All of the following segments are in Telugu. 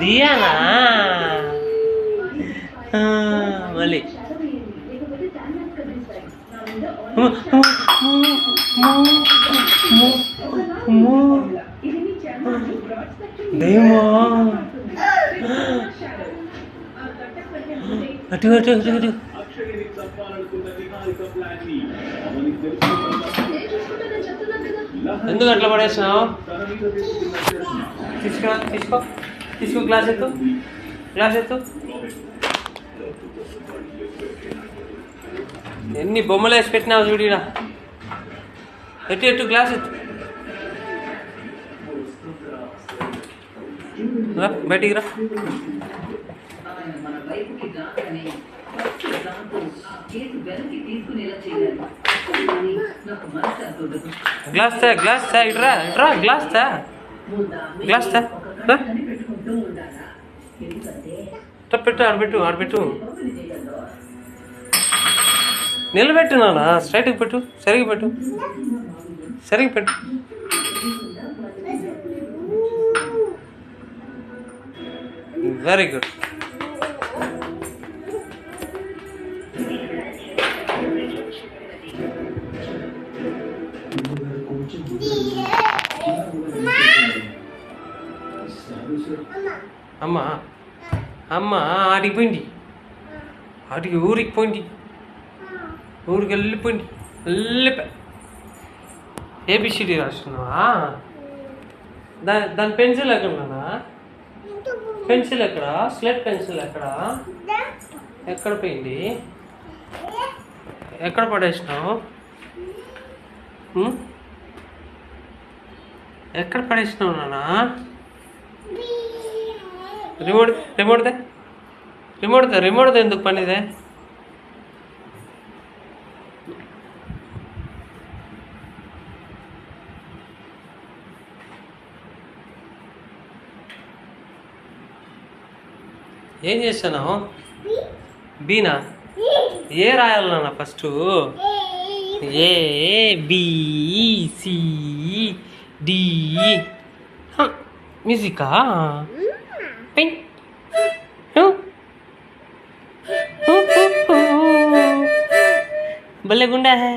దియానా ఆ, మళ్ళీ దయ్యమా అటు అటు అటు అటు ఎందుకు అట్లా పడేసినావు? తీసుకో తీసుకో. తీసుకో గ్లాస్ ఎత్తు. గ్లాస్ ఎత్తు. ఎన్ని బొమ్మలు వేసి పెట్టినావు చూడిరా ఎట్టు ఎట్టు గ్లాస్ ఎత్తు? అంటుండదు గ్లాస్ తా గ్లాస్ తా ఇట్రా ఇట్రా గ్లాస్ తా గ్లాస్ తా రా. పెట్టుకుంటూ ఉండాలా ఎందుకంటే ఇట్లా పెట్టు ఆడబెట్టు ఆడబెట్టు నిలబెట్టు నాన్న స్ట్రైట్కి పెట్టు సరిగ్గా పెట్టు సరిగ్గా పెట్టు వెరీ గుడ్ అమ్మ అమ్మ ఆడికి పోయింది ఆడికి ఊరికి పోయింది ఊరికి వెళ్ళిపోయింది వెళ్ళిపోయి ఏబిసిడి రాస్తున్నావా దాని దాని పెన్సిల్ ఎక్కడన్నా పెన్సిల్ ఎక్కడ? స్లేట్ పెన్సిల్ ఎక్కడ? ఎక్కడ పోయింది? ఎక్కడ పడేసినావు? ఎక్కడ పడేసినావు నాన్న? రిమోట్ రిమోట్ రిమోట్ దే రిమోట్ ఎందుకు పనిదే? ఏం చేశాను బీనా A రాయాలన్నా first A B C D మ్యూజికా pen భలే గుండా హే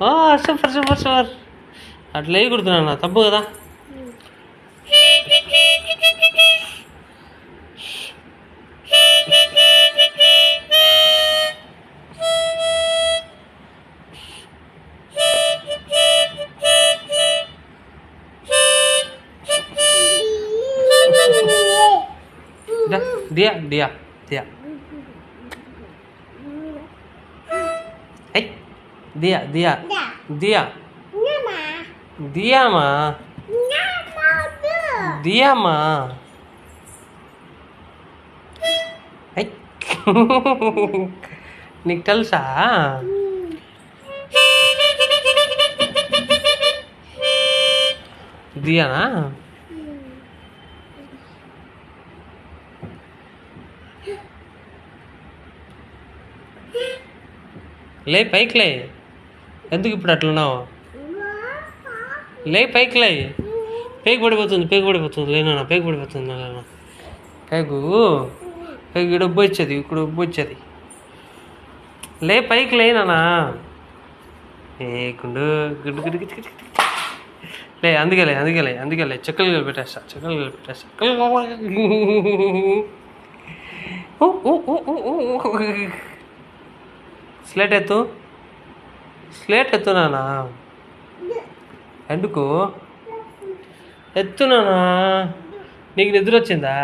ఓ సూపర్ సూపర్ సూపర్ అట్లా వేయకూడదు తప్పు కదా దా, దియా దియా దియా ఏయ్ దియా దియా దియా దియామా దియామా నీకు తెలుసా? దియానా? లే పైకి లే. ఎందుకు ఇప్పుడు అట్లున్నావు? లే పైకి లే. పేగు పడిపోతుంది పేగు పడిపోతుంది. లేనా పేగు పడిపోతుంది లేనా పేగు పేగు ఇక్కడ ఉబ్బు వచ్చేది ఇక్కడ ఉబ్బు వచ్చేది. లే పైకి లేనా ఏ గుండు గుడ్డు గుడ్డు గుడ్డు లే అందుకలే అందుకలే అందుకలే చెక్కలు కలిపి పెట్టేస్తా చెక్కలు కలిపి పెట్టేస్తా. స్లేట్ ఎత్తు. స్లేట్ ఎత్తు నానా ఎందుకు? ఎత్తున్నానా నీకు నిద్ర వచ్చిందా?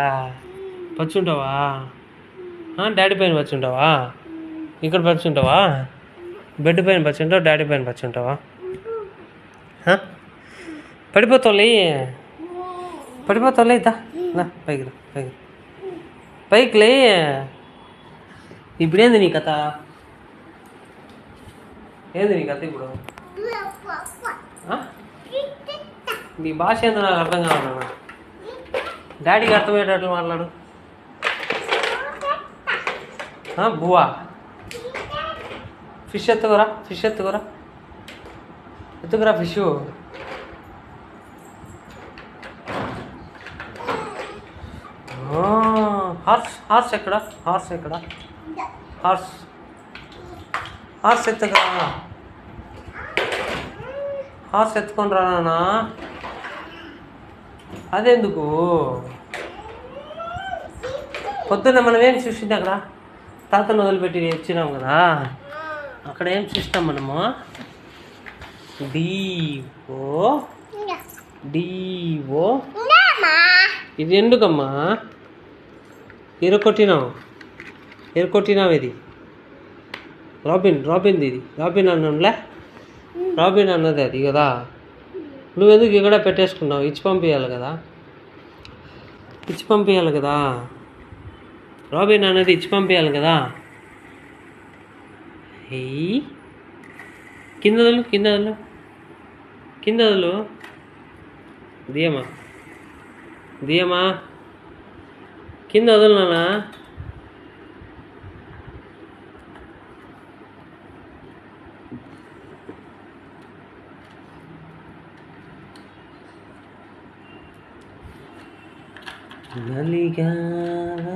పచ్చుంటావా డాడీ పైన పచ్చుంటావా ఇక్కడ పచ్చుంటావా బెడ్ పైన పచ్చుంటావా డాడీ పైన పచ్చుంటావా పడిపోతావులే. పడిపోతావులే దా. పైకి రా పైకి పైకి లే ఇప్పుడేంది నీ కథ? ఏంది నీ కథ ఇప్పుడు? మీ నీ భాష ఏందో నాకు అర్థం కావాలన్నా డాడీకి అర్థమయ్యేటట్లు మాట్లాడు. బువా ఫిష్ ఎత్తుకోరా ఫిష్ ఎత్తుకోరా? ఎత్తుకురా ఫిష్ హార్స్ హార్స్ ఎక్కడ? హార్స్ ఎక్కడ? హార్స్ హార్స్ ఎత్తుకురా. హార్స్ ఎత్తుకొని రా నాన్న. అదెందుకు? పొద్దున్న మనం ఏం చూసింది అక్కడ? తాతను వదిలిపెట్టి వచ్చినాం కదా. అక్కడ ఏం చూసినాం మనము? డిఓ. డిఓ. ఇది ఎందుకమ్మా? ఎరకొట్టినావు. ఎరకొట్టినావు ఇది. రాబిన్ రాబిన్ ఇది. రాబిన్ అన్నంలే? రాబిన్ అన్నది అది కదా. నువ్వెందుకు ఇక్కడ పెట్టేసుకున్నావు ఇచ్చి పంపించాలి కదా. ఇచ్చి పంపించాలి కదా. రాబిన్ అనేది ఇచ్చి పంపించాలి కదా. ఎయ్ కింద వదలు కింద కింద దియమా దియమా కింద వదలు నాన్న నలిగావనకై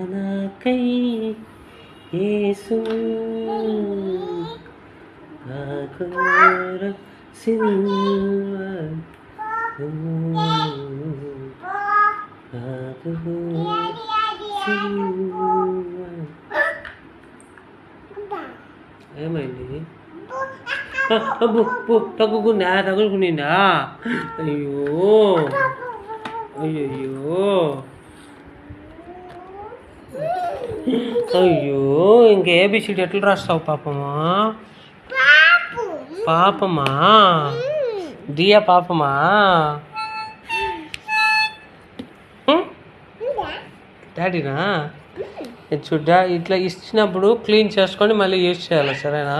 యేసు ఆఘోర సిల్వ ఏమైంది ఆ, అబ్బో పో తగ్గుకుందా తగులుకునిందా అయ్యో అయ్యయ్యో అయ్యో ఇంక ఏబిసిడి ఎట్లా రాస్తావు పాపమా? పాపమా? దియా పాపమా? డాడీనా? ఇది చూడ్డా ఇట్లా ఇచ్చినప్పుడు క్లీన్ చేసుకొని మళ్ళీ యూజ్ చేయాలి సరేనా?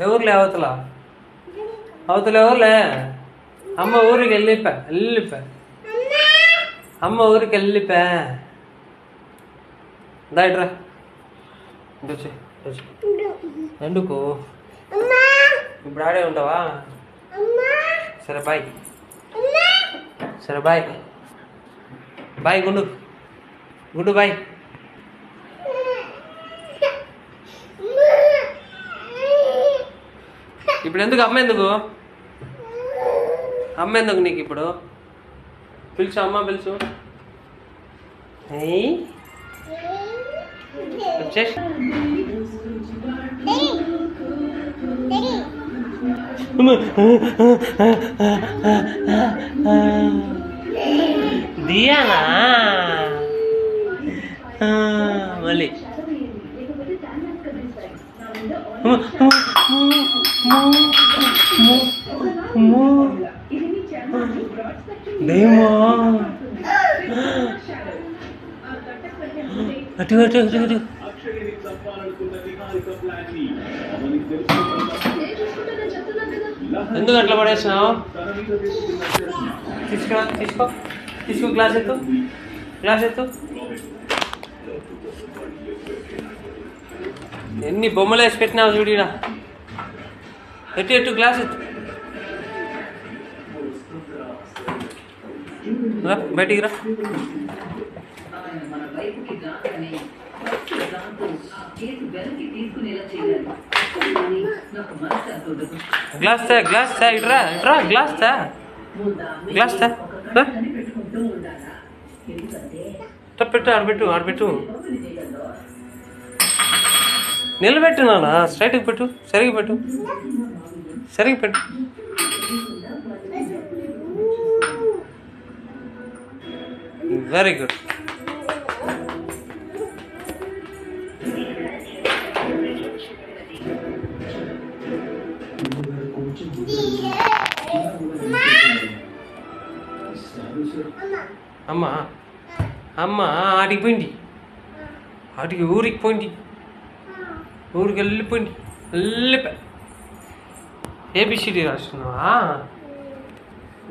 ఎవరులే అవతల అవతల ఎవరులే అమ్మ ఊరికి వెళ్ళిపా వెళ్ళిపా అమ్మ ఊరికి వెళ్ళిపా దాయిట్రా వచ్చి వచ్చి ఎందుకు ఇప్పుడు ఆడే ఉంటావా సరే బాయ్ సరే బాయ్ బాయ్ గుండు గుండు బాయ్ ఇప్పుడు ఎందుకు అమ్మ ఎందుకు? అమ్మ ఎందుకు నీకు ఇప్పుడు? పిలుచు అమ్మ పిలుచు. వచ్చేసి దియానా? ఆ, మళ్ళీ. దయ్యమా అటు అటు అటు అటు. ఎందుకు అట్లా పడేసినావు? తీసుకో తీసుకో. తీసుకో గ్లాస్ ఎత్తు. గ్లాస్ ఎత్తు. ఎన్ని బొమ్మలు వేసి పెట్టినావు చూడినా ఎట్టు ఎట్టు గ్లాస్ ఎత్తు రా బయటికి రా ఆయన మన వైపుకి రాగానే ఫస్ట్ దాంతో ఆ కేసు వెనక్కి తీసుకునేలా చేయాలి కానీ నాకు మనసు అంటుండదు గ్లాస్ తా గ్లాస్ తా ఇట్రా ఇట్రా గ్లాస్ తా గ్లాస్ తా రా. పెట్టుకుంటూ ఉండాలా ఎందుకంటే తా పెట్టు ఆడబెట్టు ఆడబెట్టు నిలబెట్టు నాన్న స్ట్రైట్కి పెట్టు సరిగ్గా పెట్టు சரிங்க பெண். வெரி குட் அம்மா அம்மா ஆடிக்கு போயிண்டி. ஆடிக்கு ஊருக்கு போயிண்டி. ஊருக்கு எல்லாம் போயிண்டி. எல்லாம் ఏబిసిడి రాస్తున్నావా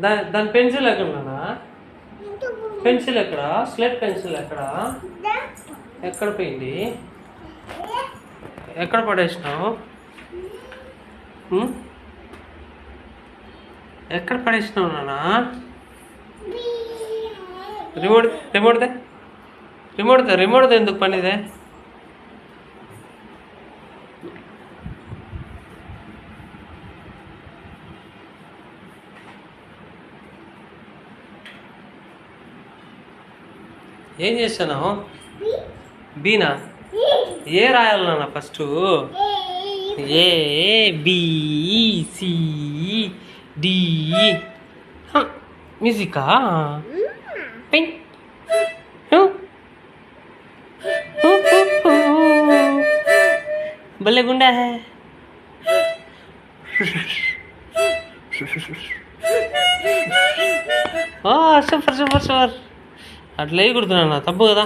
దాని దాని పెన్సిల్ ఎక్కడనా పెన్సిల్ ఎక్కడ? స్లేట్ పెన్సిల్ ఎక్కడ? ఎక్కడ పోయింది? ఎక్కడ పడేసినావు? ఎక్కడ పడేసినావు నానా రిమోట్ రిమోట్ దే రిమోట్ దే రిమోట్ దే ఎందుకు పనిదే? ఏం చేస్తాను బీనా? ఏ. రాయాలి నాన్న ఫస్ట్? A D. మ్యూజికా? పెన్ భలే గుండా. హే సూపర్ సూపర్ సూపర్. అట్లా వేయకూడదు నాన్న తప్పు కదా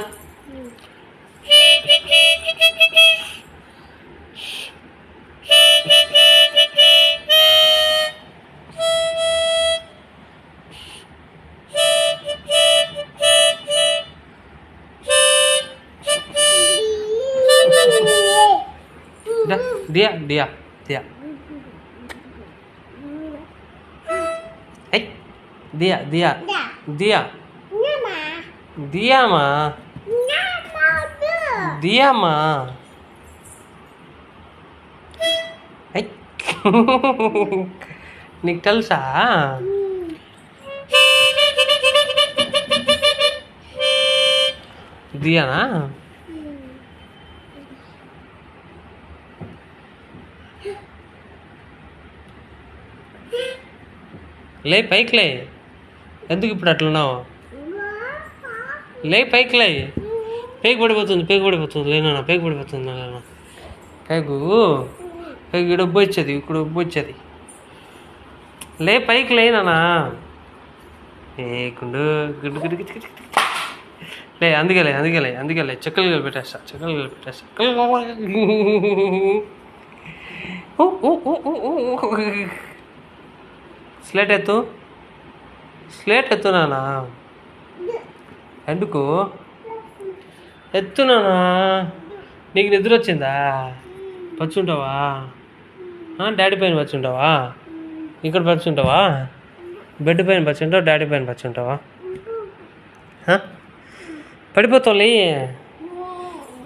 దా, దియా దియా దియా ఐ దియా దియా దియా దియామా? దియామా? నీకు తెలుసా? దియానా? లే పైకి లే. ఎందుకు ఇప్పుడు అట్లున్నావు? లే పైకి లే. పేగు పడిపోతుంది పేగు పడిపోతుంది. లేనా పేగు పడిపోతుంది లేనా పేగు పేగు ఇక్కడ వచ్చేది ఇక్కడ ఉబ్బు వచ్చేది. లే పైకి లేనా ఏ గుండు గుడ్డు గుడ్డు గుడ్డు లే అందుకలే అందుకలే అందుకలే చెక్కలు పెట్టేస్తా చెక్కలు పెట్టేస్తా. స్లేట్ ఎత్తు. స్లేట్ ఎత్తు నానా ఎందుకు? ఎత్తున్నానా నీకు నిద్ర వచ్చిందా? పచ్చుంటావా డాడీ పైన పచ్చుంటావా ఇక్కడ పచ్చుంటావా బెడ్ పైన పచ్చుంటావా డాడీ పైన పచ్చుంటావా ఆ? పడిపోతావులే.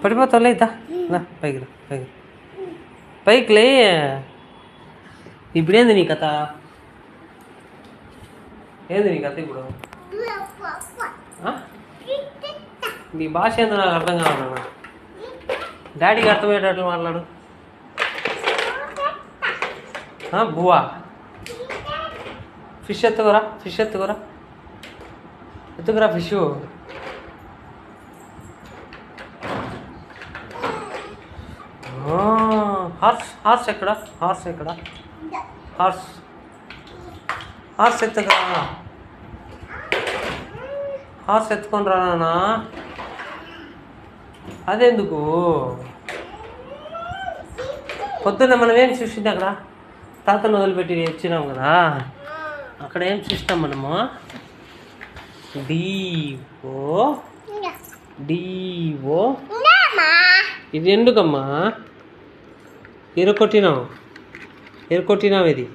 పడిపోతావులే దా దా పైకి రా పైకి పైకి లే. ఇప్పుడేంది నీ కథ? ఏంది నీ కథ ఇప్పుడు? నీ భాష ఏందో నాకు అర్థం కావాలన్నా డాడీకి అర్థమయ్యేటట్లు మాట్లాడు. బువా ఫిష్ ఎత్తుకురా ఫిష్ ఎత్తుకురా? ఎత్తుకురా ఫిష్ హార్స్ హార్స్ ఎక్కడ? హార్స్ ఎక్కడ? హార్స్ హార్స్ ఎత్తుకురా. హార్స్ ఎత్తుకొని రా అదెందుకు? పొద్దున్న మనం ఏం చూసింది అక్కడ? తాతను వదిలిపెట్టి వచ్చినాం కదా. అక్కడ ఏం చూస్తాం మనము? డిఓ. డిఓ. ఇది ఎందుకమ్మా? ఎరకొట్టినావు ఎరకొట్టినావు ఇది.